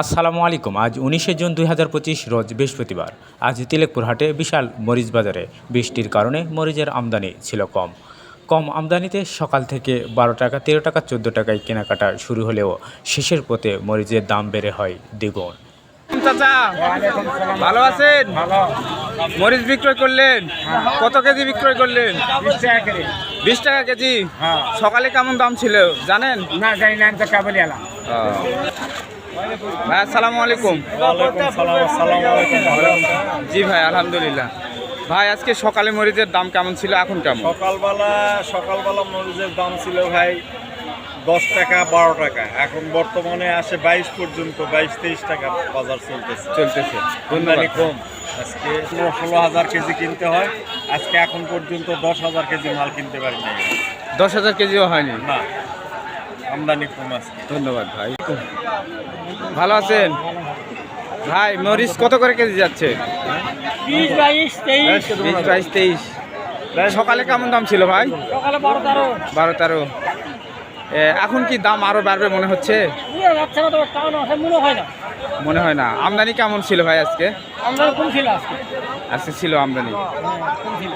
আসসালামু আলাইকুম। আজ উনিশে জুন দুই হাজার পঁচিশ রোজ বৃহস্পতিবার। আজ তিলেকপুর হাটে বিশাল মরিচ বাজারে বৃষ্টির কারণে মরিচের আমদানি ছিল কম। কম আমদানিতে সকাল থেকে বারো টাকা তেরো টাকা চোদ্দ টাকায় কেনাকাটা শুরু হলেও শেষের পথে মরিচের দাম বেড়ে হয় দ্বিগুণ। চাচা ভালো আছেন? মরিচ বিক্রয় করলেন? কত কেজি বিক্রয় করলেন? বিশ টাকা কেজি। সকালে কেমন দাম ছিল জানেন? না জানি না আমি তো কেবলই এলাম ভাই আসসালামু আলাইকুম। জি ভাই আলহামদুলিল্লাহ। ভাই আজকে সকালে মরিচের দাম কেমন ছিল? এখন কেমন? সকালবেলা সকালবেলা মরিচের দাম ছিল ভাই দশ টাকা বারো টাকা। এখন বর্তমানে আসে বাইশ পর্যন্ত বাইশ তেইশ টাকা বাজার চলতেছে। চলতেছে। আমদানি কম। আজকে ষোলো হাজার কেজি কিনতে হয়। আজকে এখন পর্যন্ত দশ হাজার কেজি মাল কিনতে পারি না দশ হাজার কেজিও হয়নি? না। আমদানি কম আজকে ধন্যবাদ ভাই। ভালো আছেন? ভাই মরিচ কত করে কেজি যাচ্ছে? বিশ বাইশ তেইশ। বিশ বাইশ তেইশ। সকালে কেমন দাম ছিল ভাই? সকালে বারো তেরো। বারো তেরো। এখন কি দাম আরও বাড়বে মনে হচ্ছে? আসে মনে হয় না। হয় আমদানি কেমন ছিল ভাই আজকে? আমরা কম ছিল আজকে। আজকে ছিল আমদানি। ছিল।